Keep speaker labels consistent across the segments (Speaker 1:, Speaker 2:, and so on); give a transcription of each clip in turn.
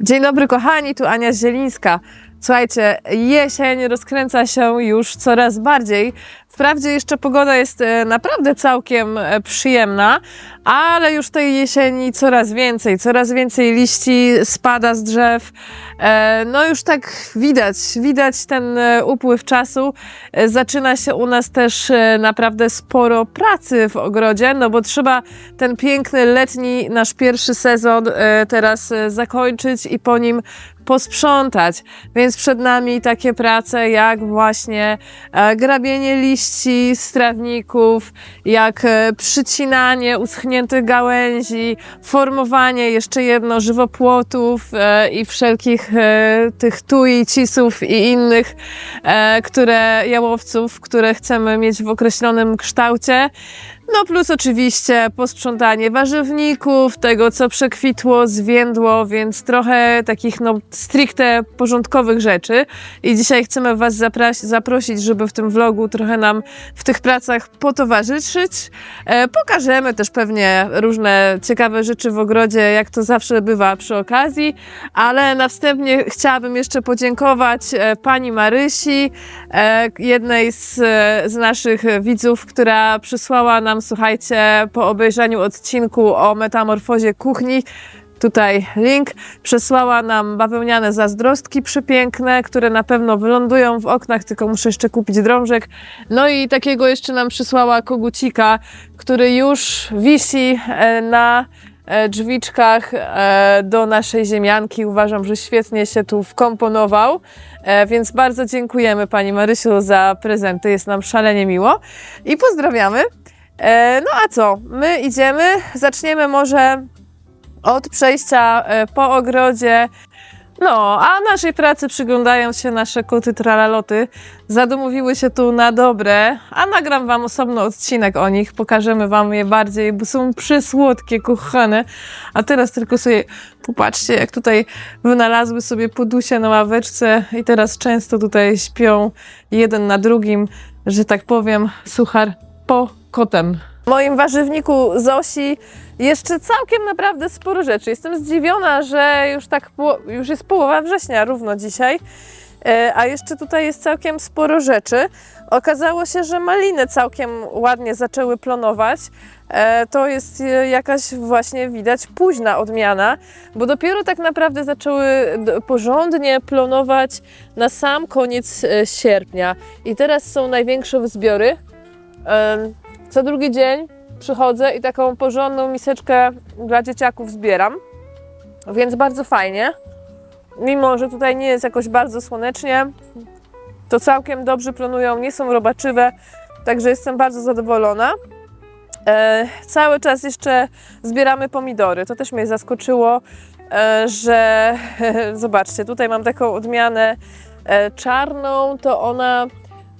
Speaker 1: Dzień dobry kochani, tu Ania Zielińska. Słuchajcie, jesień rozkręca się już coraz bardziej. Wprawdzie jeszcze pogoda jest e, naprawdę całkiem e, przyjemna, ale już tej jesieni coraz więcej, coraz więcej liści spada z drzew. E, No już tak widać, widać ten upływ czasu. Zaczyna się u nas też naprawdę sporo pracy w ogrodzie, no bo trzeba ten piękny letni nasz pierwszy sezon teraz zakończyć i po nim posprzątać. Więc przed nami takie prace jak właśnie grabienie liści z trawników, jak e, przycinanie uschniętych gałęzi, formowanie jeszcze jedno żywopłotów e, i wszelkich e, tych tui, cisów i innych, które jałowców, które chcemy mieć w określonym kształcie. No plus oczywiście posprzątanie warzywników, tego co przekwitło, zwiędło, więc trochę takich no stricte porządkowych rzeczy. I dzisiaj chcemy Was zaprosić, żeby w tym vlogu trochę nam w tych pracach potowarzyszyć. E, pokażemy też pewnie różne ciekawe rzeczy w ogrodzie, jak to zawsze bywa przy okazji, ale na wstępnie chciałabym jeszcze podziękować e, pani Marysi, e, jednej z, e, z naszych widzów, która przysłała nam, słuchajcie, po obejrzeniu odcinku o metamorfozie kuchni, tutaj link, przesłała nam bawełniane zazdrostki przepiękne, które na pewno wylądują w oknach, tylko muszę jeszcze kupić drążek. No i takiego jeszcze nam przysłała kogucika, który już wisi e, na e, drzwiczkach e, do naszej ziemianki. Uważam, że świetnie się tu wkomponował, więc bardzo dziękujemy Pani Marysiu za prezenty, jest nam szalenie miło i pozdrawiamy. E, No a co, my idziemy, zaczniemy może od przejścia e, po ogrodzie. No, a naszej pracy przyglądają się nasze koty tralaloty. Zadomowiły się tu na dobre, a nagram wam osobno odcinek o nich. Pokażemy wam je bardziej, bo są przysłodkie, kochane. A teraz tylko sobie popatrzcie, jak tutaj wynalazły sobie podusie na ławeczce i teraz często tutaj śpią jeden na drugim, że tak powiem, suchar po kotem. W moim warzywniku Zosi jeszcze całkiem naprawdę sporo rzeczy. Jestem zdziwiona, że już tak już jest połowa września równo dzisiaj, e, a jeszcze tutaj jest całkiem sporo rzeczy. Okazało się, że maliny całkiem ładnie zaczęły plonować. E, To jest e, jakaś właśnie widać późna odmiana, bo dopiero tak naprawdę zaczęły porządnie plonować na sam koniec sierpnia. I teraz są największe wzbiory. Co drugi dzień przychodzę i taką porządną miseczkę dla dzieciaków zbieram. Więc bardzo fajnie. Mimo, że tutaj nie jest jakoś bardzo słonecznie, to całkiem dobrze planują, nie są robaczywe, także jestem bardzo zadowolona. E, cały czas jeszcze zbieramy pomidory. To też mnie zaskoczyło, e, że zobaczcie, tutaj mam taką odmianę e, czarną, to ona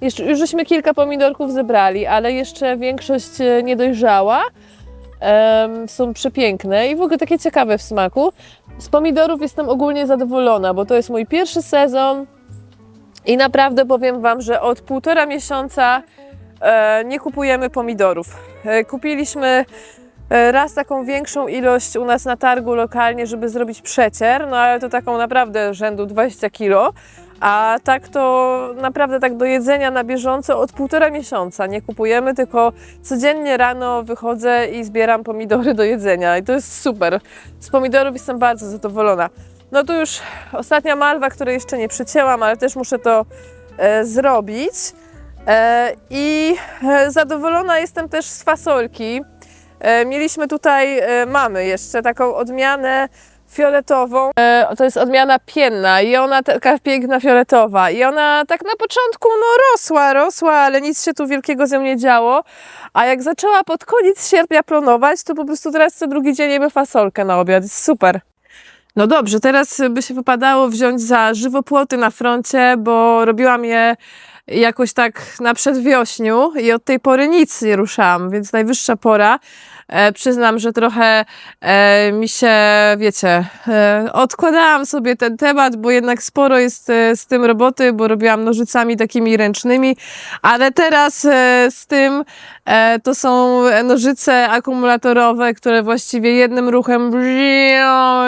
Speaker 1: jeszcze, już żeśmy kilka pomidorków zebrali, ale jeszcze większość e, niedojrzała. Em, są przepiękne i w ogóle takie ciekawe w smaku. Z pomidorów jestem ogólnie zadowolona, bo to jest mój pierwszy sezon i naprawdę powiem Wam, że od półtora miesiąca e, nie kupujemy pomidorów. E, kupiliśmy raz taką większą ilość u nas na targu lokalnie, żeby zrobić przecier, no ale to taką naprawdę rzędu 20 kilo. A tak to naprawdę tak do jedzenia na bieżąco od półtora miesiąca nie kupujemy, tylko codziennie rano wychodzę i zbieram pomidory do jedzenia i to jest super. Z pomidorów jestem bardzo zadowolona. No to już ostatnia malwa, której jeszcze nie przycięłam, ale też muszę to e, zrobić. E, I e, zadowolona jestem też z fasolki. E, mieliśmy tutaj, e, mamy jeszcze taką odmianę fioletową. E, to jest odmiana pienna i ona taka piękna fioletowa. I ona tak na początku no rosła, rosła, ale nic się tu wielkiego z nią nie działo. A jak zaczęła pod koniec sierpnia plonować, to po prostu teraz co drugi dzień jemy fasolkę na obiad. Super. No dobrze, teraz by się wypadało wziąć za żywopłoty na froncie, bo robiłam je jakoś tak na przedwiośniu i od tej pory nic nie ruszałam, więc najwyższa pora. E, przyznam, że trochę e, mi się, wiecie, e, odkładałam sobie ten temat, bo jednak sporo jest e, z tym roboty, bo robiłam nożycami takimi ręcznymi, ale teraz e, z tym e, to są nożyce akumulatorowe, które właściwie jednym ruchem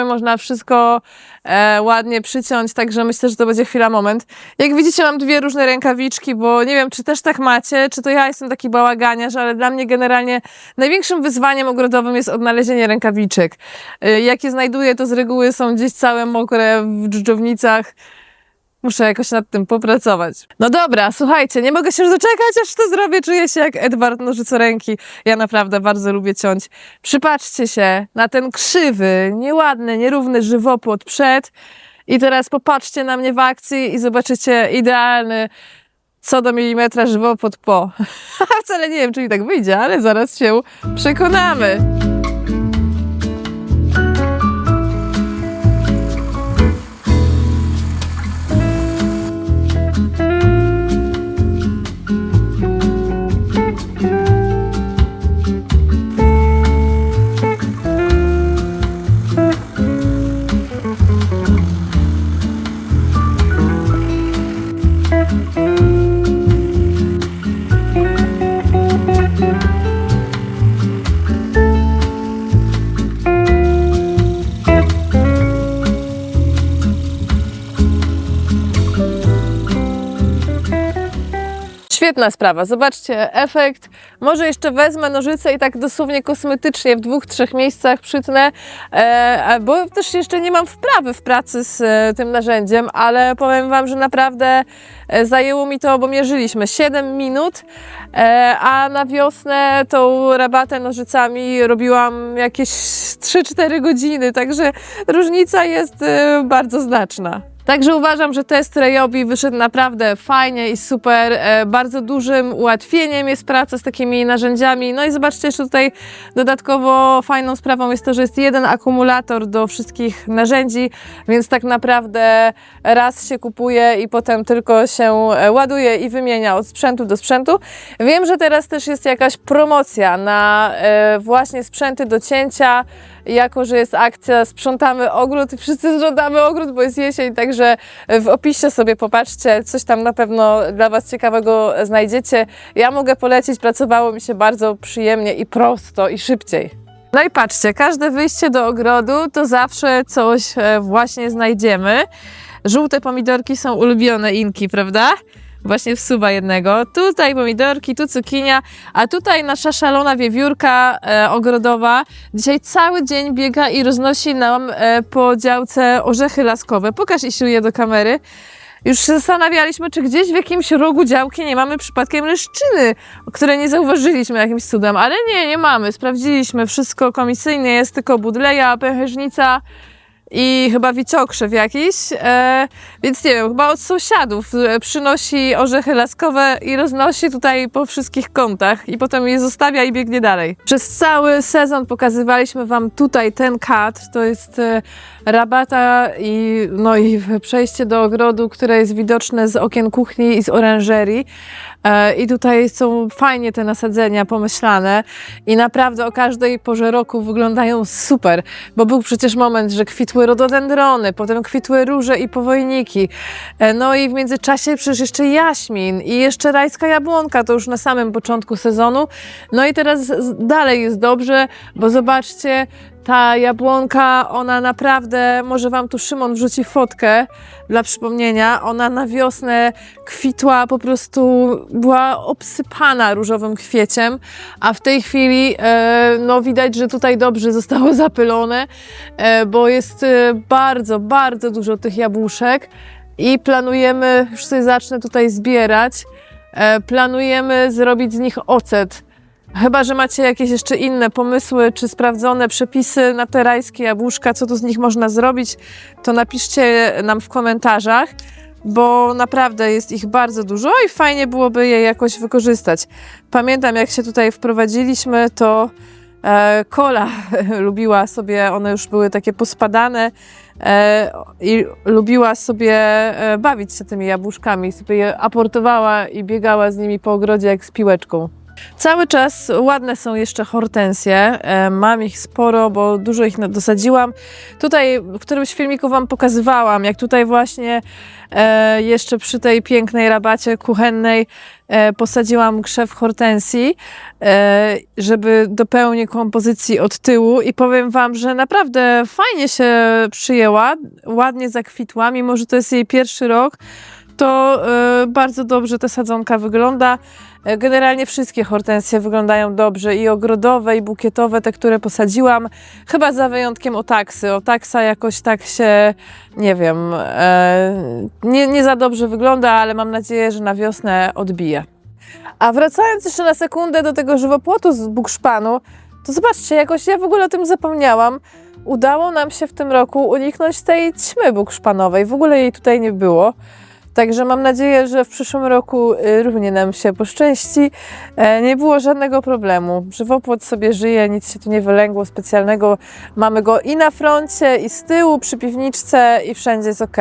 Speaker 1: można wszystko e, ładnie przyciąć, także myślę, że to będzie chwila, moment. Jak widzicie, mam dwie różne rękawiczki, bo nie wiem, czy też tak macie, czy to ja jestem taki bałaganiarz, ale dla mnie generalnie największym wyzwaniem ogrodowym jest odnalezienie rękawiczek. E, jak je znajduję, to z reguły są gdzieś całe mokre w dżdżownicach. Muszę jakoś nad tym popracować. No dobra, słuchajcie, nie mogę się już doczekać, aż to zrobię. Czuję się jak Edward Nożycoręki. Ja naprawdę bardzo lubię ciąć. Przypatrzcie się na ten krzywy, nieładny, nierówny żywopłot przed i teraz popatrzcie na mnie w akcji i zobaczycie idealny co do milimetra żywopłot po. Wcale nie wiem, czy mi tak wyjdzie, ale zaraz się przekonamy. Świetna sprawa. Zobaczcie efekt. Może jeszcze wezmę nożyce i tak dosłownie kosmetycznie w dwóch, trzech miejscach przytnę, e, bo też jeszcze nie mam wprawy w pracy z e, tym narzędziem, ale powiem Wam, że naprawdę e, zajęło mi to, bo mierzyliśmy 7 minut, a na wiosnę tą rabatę nożycami robiłam jakieś 3-4 godziny, także różnica jest bardzo znaczna. Także uważam, że test Rejobi wyszedł naprawdę fajnie i super. E, bardzo dużym ułatwieniem jest praca z takimi narzędziami. No i zobaczcie, jeszcze tutaj dodatkowo fajną sprawą jest to, że jest jeden akumulator do wszystkich narzędzi, więc tak naprawdę raz się kupuje i potem tylko się e, ładuje i wymienia od sprzętu do sprzętu. Wiem, że teraz też jest jakaś promocja na e, właśnie sprzęty do cięcia jako że jest akcja Sprzątamy ogród i wszyscy sprzątamy ogród, bo jest jesień, także w opisie sobie popatrzcie, coś tam na pewno dla Was ciekawego znajdziecie. Ja mogę polecić, pracowało mi się bardzo przyjemnie i prosto i szybciej. No i patrzcie, każde wyjście do ogrodu to zawsze coś e, właśnie znajdziemy. Żółte pomidorki są ulubione inki, prawda? Właśnie wsuwa jednego. Tutaj pomidorki, tu cukinia, a tutaj nasza szalona wiewiórka e, ogrodowa dzisiaj cały dzień biega i roznosi nam e, po działce orzechy laskowe. Pokaż Isiu je do kamery. Już się zastanawialiśmy, czy gdzieś w jakimś rogu działki nie mamy przypadkiem leszczyny, której nie zauważyliśmy jakimś cudem, ale nie, nie mamy. Sprawdziliśmy, wszystko komisyjnie, jest tylko budleja, pęcherzynica, i chyba wiciokrzew jakiś, e, więc nie wiem, chyba od sąsiadów e, przynosi orzechy laskowe i roznosi tutaj po wszystkich kątach i potem je zostawia i biegnie dalej. Przez cały sezon pokazywaliśmy Wam tutaj ten kadr, to jest e, rabata i, no i przejście do ogrodu, które jest widoczne z okien kuchni i z oranżerii. E, I tutaj są fajnie te nasadzenia pomyślane i naprawdę o każdej porze roku wyglądają super, bo był przecież moment, że kwitły rododendrony, potem kwitły róże i powojniki. E, No i w międzyczasie przecież jeszcze jaśmin i jeszcze rajska jabłonka, to już na samym początku sezonu. No i teraz dalej jest dobrze, bo zobaczcie, ta jabłonka, ona naprawdę, może Wam tu Szymon wrzuci fotkę dla przypomnienia, ona na wiosnę kwitła, po prostu była obsypana różowym kwieciem, a w tej chwili e, no widać, że tutaj dobrze zostało zapylone, e, bo jest e, bardzo, bardzo dużo tych jabłuszek i planujemy, już sobie zacznę tutaj zbierać, planujemy zrobić z nich ocet. Chyba, że macie jakieś jeszcze inne pomysły, czy sprawdzone przepisy na te rajskie jabłuszka, co tu z nich można zrobić, to napiszcie nam w komentarzach, bo naprawdę jest ich bardzo dużo i fajnie byłoby je jakoś wykorzystać. Pamiętam, jak się tutaj wprowadziliśmy, to e, Kola lubiła sobie, one już były takie pospadane e, i lubiła sobie e, bawić się tymi jabłuszkami, sobie je aportowała i biegała z nimi po ogrodzie jak z piłeczką. Cały czas ładne są jeszcze hortensje. E, Mam ich sporo, bo dużo ich dosadziłam. Tutaj w którymś filmiku Wam pokazywałam, jak tutaj właśnie e, jeszcze przy tej pięknej rabacie kuchennej e, posadziłam krzew hortensji, żeby dopełnić kompozycji od tyłu i powiem Wam, że naprawdę fajnie się przyjęła, ładnie zakwitła, mimo że to jest jej pierwszy rok, to bardzo dobrze ta sadzonka wygląda. E, Generalnie wszystkie hortensje wyglądają dobrze i ogrodowe, i bukietowe, te, które posadziłam, chyba za wyjątkiem otaksy. Otaksa jakoś tak się, nie wiem, e, nie, nie za dobrze wygląda, ale mam nadzieję, że na wiosnę odbije. A wracając jeszcze na sekundę do tego żywopłotu z bukszpanu, to zobaczcie, jakoś ja w ogóle o tym zapomniałam. Udało nam się w tym roku uniknąć tej ćmy bukszpanowej. W ogóle jej tutaj nie było. Także mam nadzieję, że w przyszłym roku y, równie nam się poszczęści. E, Nie było żadnego problemu. Żywopłot sobie żyje, nic się tu nie wylęgło specjalnego. Mamy go i na froncie, i z tyłu, przy piwniczce, i wszędzie jest ok.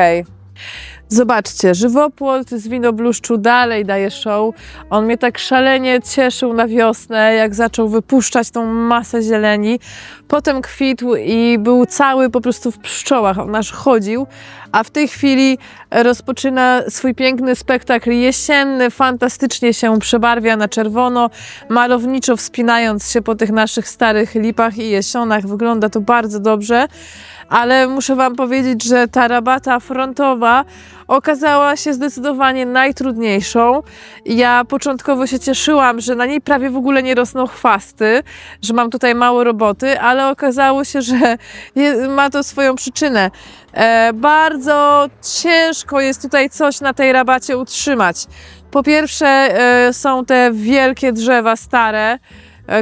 Speaker 1: Zobaczcie, żywopłot z winobluszczu dalej daje show. On mnie tak szalenie cieszył na wiosnę, jak zaczął wypuszczać tą masę zieleni. Potem kwitł i był cały po prostu w pszczołach. On aż chodził, a w tej chwili rozpoczyna swój piękny spektakl jesienny. Fantastycznie się przebarwia na czerwono, malowniczo wspinając się po tych naszych starych lipach i jesionach. Wygląda to bardzo dobrze ale muszę Wam powiedzieć, że ta rabata frontowa okazała się zdecydowanie najtrudniejszą. Ja początkowo się cieszyłam, że na niej prawie w ogóle nie rosną chwasty, że mam tutaj mało roboty, ale okazało się, że ma to swoją przyczynę. E, bardzo ciężko jest tutaj coś na tej rabacie utrzymać. Po pierwsze, e, są te wielkie drzewa stare,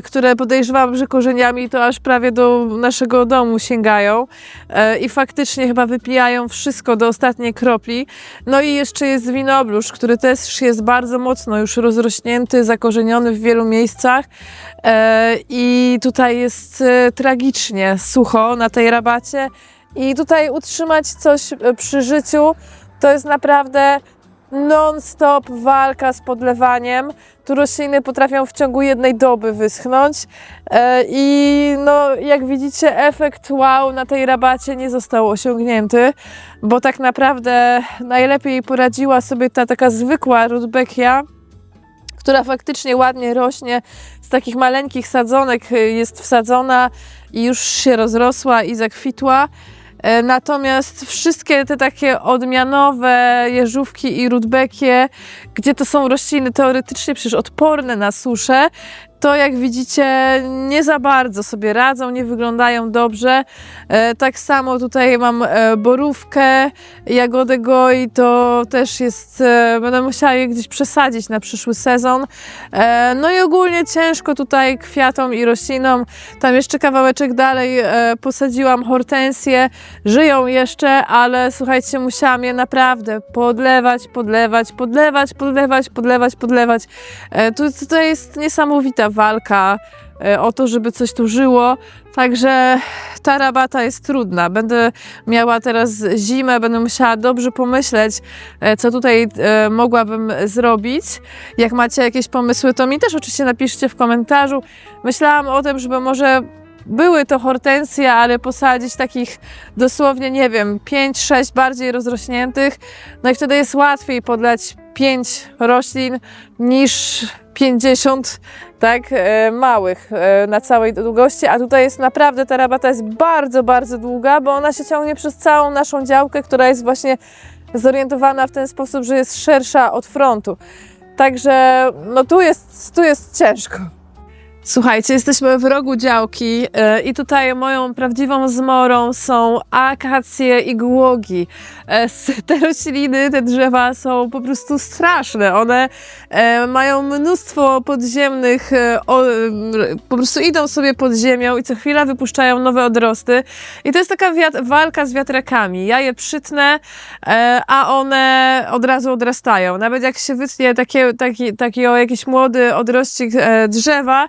Speaker 1: które podejrzewam, że korzeniami to aż prawie do naszego domu sięgają e, i faktycznie chyba wypijają wszystko do ostatniej kropli. No i jeszcze jest winoblusz, który też jest bardzo mocno już rozrośnięty, zakorzeniony w wielu miejscach e, i tutaj jest e, tragicznie sucho na tej rabacie i tutaj utrzymać coś e, przy życiu to jest naprawdę non-stop walka z podlewaniem. Tu rośliny potrafią w ciągu jednej doby wyschnąć e, i no, jak widzicie efekt wow na tej rabacie nie został osiągnięty, bo tak naprawdę najlepiej poradziła sobie ta taka zwykła rudbeckia, która faktycznie ładnie rośnie z takich maleńkich sadzonek y, jest wsadzona i już się rozrosła i zakwitła. E, Natomiast wszystkie te takie odmianowe jeżówki i rudbekie, gdzie to są rośliny teoretycznie przecież odporne na suszę, to jak widzicie nie za bardzo sobie radzą, nie wyglądają dobrze. E, Tak samo tutaj mam e, borówkę, jagodę goi, to też jest, e, będę musiała je gdzieś przesadzić na przyszły sezon. No i ogólnie ciężko tutaj kwiatom i roślinom. Tam jeszcze kawałeczek dalej posadziłam hortensje, żyją jeszcze, ale słuchajcie, musiałam je naprawdę podlewać, podlewać, podlewać, podlewać, podlewać, podlewać. Tu tutaj jest niesamowita walka e, o to, żeby coś tu żyło. Także ta rabata jest trudna. Będę miała teraz zimę, będę musiała dobrze pomyśleć, e, co tutaj e, mogłabym zrobić. Jak macie jakieś pomysły, to mi też oczywiście napiszcie w komentarzu. Myślałam o tym, żeby może były to hortensje, ale posadzić takich dosłownie, nie wiem, 5-6 bardziej rozrośniętych. No i wtedy jest łatwiej podlać 5 roślin niż 50 tak, e, małych e, na całej długości, a tutaj jest naprawdę, ta rabata jest bardzo, bardzo długa, bo ona się ciągnie przez całą naszą działkę, która jest właśnie zorientowana w ten sposób, że jest szersza od frontu. Także no tu jest, tu jest ciężko. Słuchajcie, jesteśmy w rogu działki e, i tutaj moją prawdziwą zmorą są akacje i głogi. S- Te rośliny, te drzewa są po prostu straszne. One e, mają mnóstwo podziemnych, m, po prostu idą sobie pod ziemią i co chwila wypuszczają nowe odrosty. I to jest taka walka z wiatrakami. Ja je przytnę, e, a one od razu odrastają. Nawet jak się wytnie takie, taki, taki o jakiś młody odrościk e, drzewa,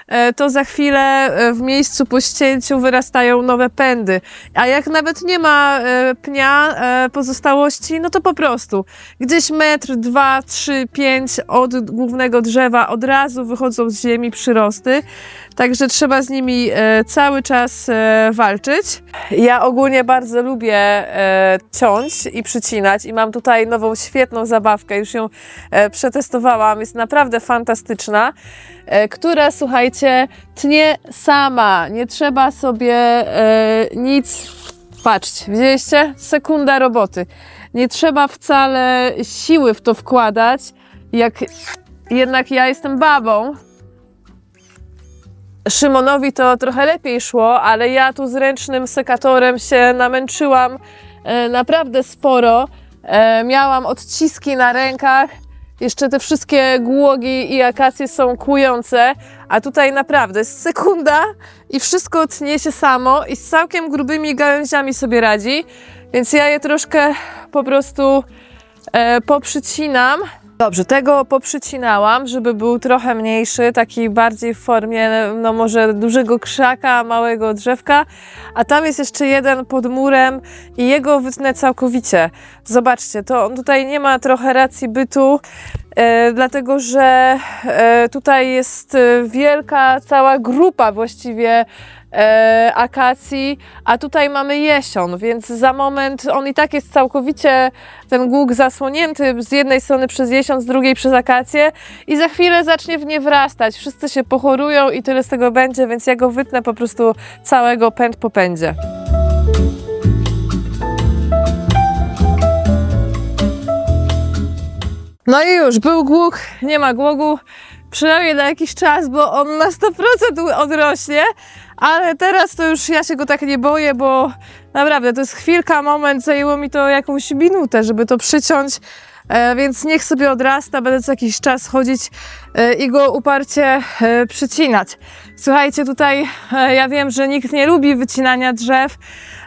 Speaker 1: to za chwilę e, w miejscu po ścięciu wyrastają nowe pędy. A jak nawet nie ma e, pnia e, pozostałości, no to po prostu gdzieś metr, dwa, trzy, pięć od głównego drzewa od razu wychodzą z ziemi przyrosty. Także trzeba z nimi e, cały czas e, walczyć. Ja ogólnie bardzo lubię e, ciąć i przycinać i mam tutaj nową świetną zabawkę, już ją e, przetestowałam, jest naprawdę fantastyczna, e, która słuchajcie, tnie sama, nie trzeba sobie e, nic, patrzcie, widzieliście? Sekunda roboty. Nie trzeba wcale siły w to wkładać, jak jednak ja jestem babą, Szymonowi to trochę lepiej szło, ale ja tu z ręcznym sekatorem się namęczyłam e, naprawdę sporo. E, miałam odciski na rękach. Jeszcze te wszystkie głogi i akacje są kłujące, a tutaj naprawdę jest sekunda i wszystko tnie się samo i z całkiem grubymi gałęziami sobie radzi. Więc ja je troszkę po prostu e, poprzycinam. Dobrze, tego poprzycinałam, żeby był trochę mniejszy, taki bardziej w formie, no może dużego krzaka, małego drzewka, a tam jest jeszcze jeden pod murem i jego wytnę całkowicie. Zobaczcie, to on tutaj nie ma trochę racji bytu, e, dlatego że e, tutaj jest e, wielka cała grupa właściwie e, akacji, a tutaj mamy jesion, więc za moment on i tak jest całkowicie ten głuk zasłonięty z jednej strony przez jesion, z drugiej przez akację i za chwilę zacznie w nie wrastać. Wszyscy się pochorują i tyle z tego będzie, więc ja go wytnę po prostu całego pęd po pędzie. No i już, był głuk, nie ma głogu, przynajmniej na jakiś czas, bo on na 100% odrośnie, ale teraz to już ja się go tak nie boję, bo naprawdę to jest chwilka, moment, zajęło mi to jakąś minutę, żeby to przyciąć, e, więc niech sobie odrasta, będę co jakiś czas chodzić e, i go uparcie e, przycinać. Słuchajcie, tutaj ja wiem, że nikt nie lubi wycinania drzew,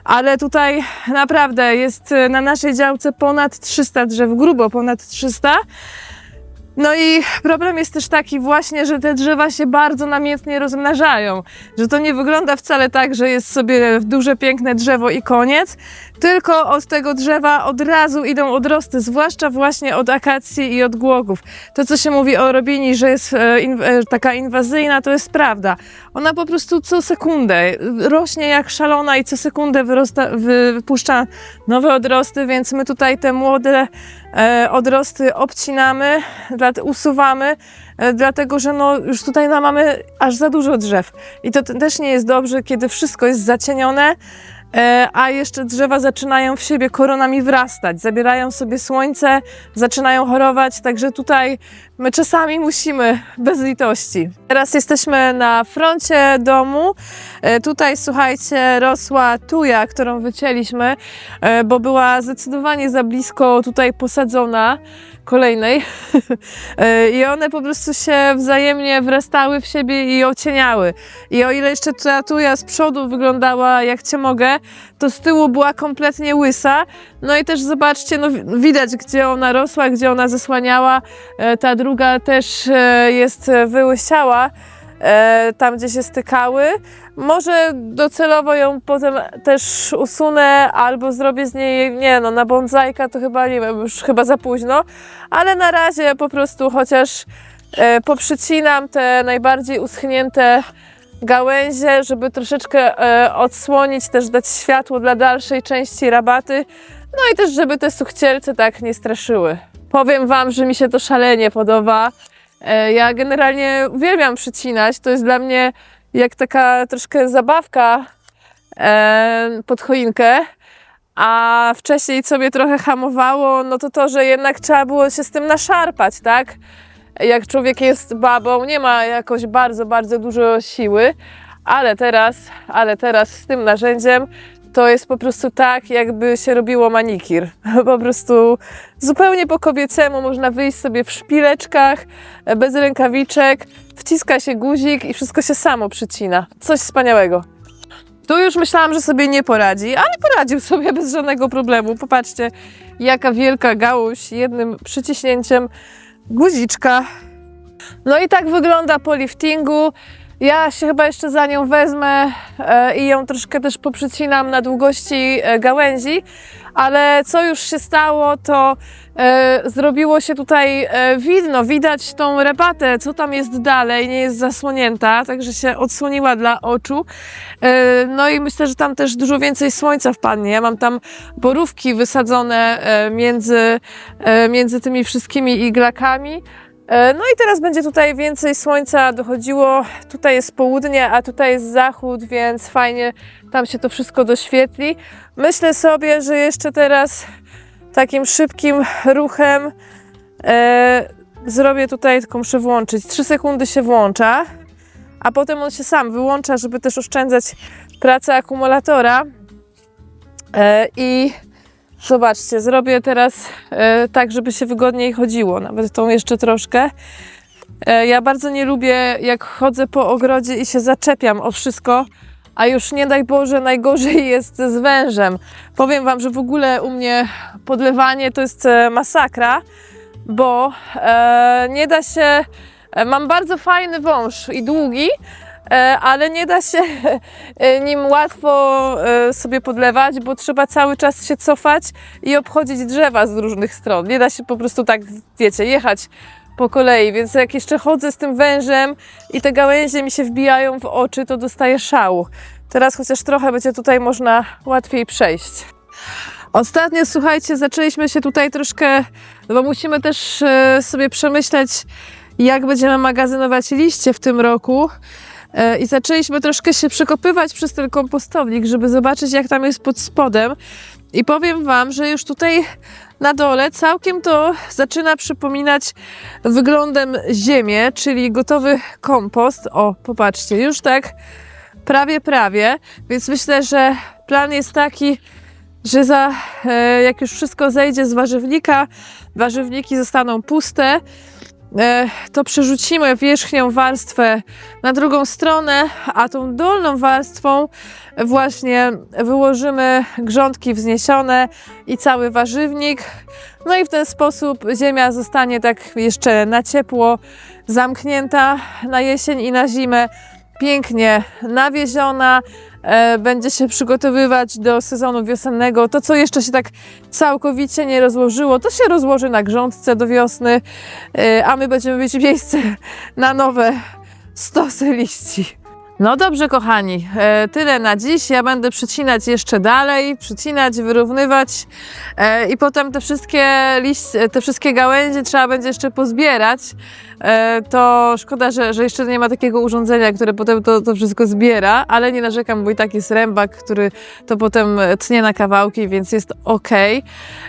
Speaker 1: ale tutaj naprawdę jest na naszej działce ponad 300 drzew, grubo ponad 300. No i problem jest też taki właśnie, że te drzewa się bardzo namiętnie rozmnażają, że to nie wygląda wcale tak, że jest sobie duże, piękne drzewo i koniec, tylko od tego drzewa od razu idą odrosty, zwłaszcza właśnie od akacji i od głogów. To, co się mówi o robini, że jest e, e, taka inwazyjna, to jest prawda. Ona po prostu co sekundę rośnie jak szalona i co sekundę wypuszcza nowe odrosty, więc my tutaj te młode odrosty obcinamy, usuwamy, e, dlatego że no, już tutaj no, mamy aż za dużo drzew. I to też nie jest dobrze, kiedy wszystko jest zacienione, e, a jeszcze drzewa zaczynają w siebie koronami wrastać, zabierają sobie słońce, zaczynają chorować, także tutaj my czasami musimy bez litości. Teraz jesteśmy na froncie domu. E, Tutaj, słuchajcie, rosła tuja, którą wycięliśmy, e, bo była zdecydowanie za blisko tutaj posadzona kolejnej. E, I one po prostu się wzajemnie wrastały w siebie i ocieniały. I o ile jeszcze ta tuja z przodu wyglądała jak cię mogę, to z tyłu była kompletnie łysa. No i też zobaczcie, no wi- widać gdzie ona rosła, gdzie ona zasłaniała. Ta druga też e, jest e, wyłysiała e, tam, gdzie się stykały. Może docelowo ją potem też usunę albo zrobię z niej, nie no, na bonsajka to chyba, nie wiem, już chyba za późno, ale na razie po prostu chociaż poprzycinam te najbardziej uschnięte gałęzie, żeby troszeczkę odsłonić, też dać światło dla dalszej części rabaty, no i też, żeby te suchcielce tak nie straszyły. Powiem Wam, że mi się to szalenie podoba. E, Ja generalnie uwielbiam przycinać. To jest dla mnie jak taka troszkę zabawka e, pod choinkę. A wcześniej, co mnie trochę hamowało, no to to, że jednak trzeba było się z tym naszarpać, tak? Jak człowiek jest babą, nie ma jakoś bardzo, bardzo dużo siły, ale teraz, ale teraz z tym narzędziem to jest po prostu tak, jakby się robiło manikir. Po prostu zupełnie po kobiecemu można wyjść sobie w szpileczkach, bez rękawiczek, wciska się guzik i wszystko się samo przycina. Coś wspaniałego. Tu już myślałam, że sobie nie poradzi, ale poradził sobie bez żadnego problemu. Popatrzcie, jaka wielka gałąź jednym przyciśnięciem guziczka. No i tak wygląda po liftingu. Ja się chyba jeszcze za nią wezmę e, i ją troszkę też poprzycinam na długości e, gałęzi, ale co już się stało, to e, zrobiło się tutaj widno, widać tą rebatę, co tam jest dalej, nie jest zasłonięta, także się odsłoniła dla oczu. No i myślę, że tam też dużo więcej słońca wpadnie. Ja mam tam borówki wysadzone między, między tymi wszystkimi iglakami. E, No i teraz będzie tutaj więcej słońca dochodziło. Tutaj jest południe, a tutaj jest zachód, więc fajnie tam się to wszystko doświetli. Myślę sobie, że jeszcze teraz takim szybkim ruchem e, zrobię tutaj, tylko muszę włączyć. 3 sekundy się włącza, a potem on się sam wyłącza, żeby też oszczędzać pracę akumulatora. E, I zobaczcie, zrobię teraz e, tak, żeby się wygodniej chodziło, nawet tą jeszcze troszkę. E, ja bardzo nie lubię, jak chodzę po ogrodzie i się zaczepiam o wszystko, a już nie daj Boże, najgorzej jest z wężem. Powiem Wam, że w ogóle u mnie podlewanie to jest e, masakra, bo nie da się. Mam bardzo fajny wąż i długi, ale nie da się e, nim łatwo e, sobie podlewać, bo trzeba cały czas się cofać i obchodzić drzewa z różnych stron. Nie da się po prostu tak, wiecie, jechać po kolei, więc jak jeszcze chodzę z tym wężem i te gałęzie mi się wbijają w oczy, to dostaję szału. Teraz chociaż trochę będzie tutaj można łatwiej przejść. Ostatnio, słuchajcie, zaczęliśmy się tutaj troszkę, no bo musimy też e, sobie przemyśleć, jak będziemy magazynować liście w tym roku. E, I zaczęliśmy troszkę się przekopywać przez ten kompostownik, żeby zobaczyć, jak tam jest pod spodem. I powiem Wam, że już tutaj na dole całkiem to zaczyna przypominać wyglądem ziemię, czyli gotowy kompost. O, popatrzcie, już tak prawie, prawie. Więc myślę, że plan jest taki, że za, e, jak już wszystko zejdzie z warzywnika, warzywniki zostaną puste, to przerzucimy wierzchnią warstwę na drugą stronę, a tą dolną warstwą właśnie wyłożymy grządki wzniesione i cały warzywnik. No i w ten sposób ziemia zostanie tak jeszcze na ciepło zamknięta na jesień i na zimę, pięknie nawieziona, e, będzie się przygotowywać do sezonu wiosennego. To, co jeszcze się tak całkowicie nie rozłożyło, to się rozłoży na grządce do wiosny, e, a my będziemy mieć miejsce na nowe stosy liści. No dobrze, kochani, e, tyle na dziś. Ja będę przycinać jeszcze dalej, przycinać, wyrównywać e, i potem te wszystkie liście, te wszystkie gałęzie trzeba będzie jeszcze pozbierać. E, to szkoda, że, że jeszcze nie ma takiego urządzenia, które potem to, to wszystko zbiera, ale nie narzekam, bo i tak jest rębak, który to potem tnie na kawałki, więc jest ok.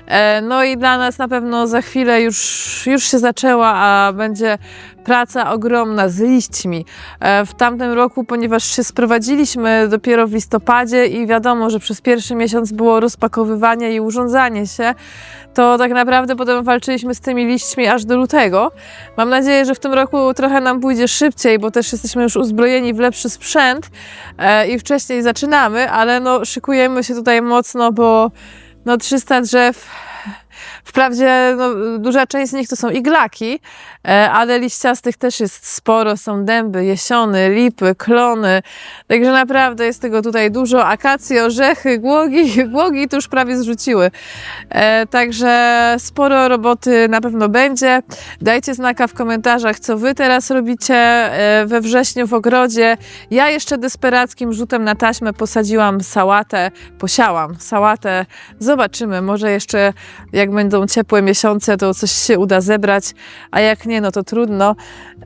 Speaker 1: E, no i dla nas na pewno za chwilę już, już się zaczęła, a będzie praca ogromna z liśćmi. E, W tamtym roku, ponieważ się sprowadziliśmy dopiero w listopadzie i wiadomo, że przez pierwszy miesiąc było rozpakowywanie i urządzanie się, to tak naprawdę potem walczyliśmy z tymi liśćmi aż do lutego. Mam nadzieję, że w tym roku trochę nam pójdzie szybciej, bo też jesteśmy już uzbrojeni w lepszy sprzęt e, i wcześniej zaczynamy, ale no szykujemy się tutaj mocno, bo no 300 drzew Wprawdzie no, duża część z nich to są iglaki, e, ale liściastych też jest sporo. Są dęby, jesiony, lipy, klony. Także naprawdę jest tego tutaj dużo. Akacje, orzechy, głogi. Głogi to już prawie zrzuciły. E, Także sporo roboty na pewno będzie. Dajcie znaka w komentarzach, co wy teraz robicie e, we wrześniu w ogrodzie. Ja jeszcze desperackim rzutem na taśmę posadziłam sałatę, posiałam sałatę. Zobaczymy, może jeszcze jak będą ciepłe miesiące, to coś się uda zebrać, a jak nie, no to trudno.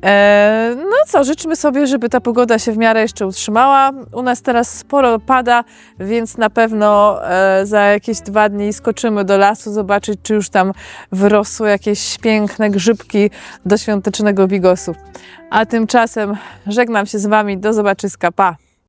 Speaker 1: E, no co, życzmy sobie, żeby ta pogoda się w miarę jeszcze utrzymała. U nas teraz sporo pada, więc na pewno e, za jakieś dwa dni skoczymy do lasu, zobaczyć, czy już tam wyrosły jakieś piękne grzybki do świątecznego bigosu. A tymczasem żegnam się z Wami, do zobaczyska, pa!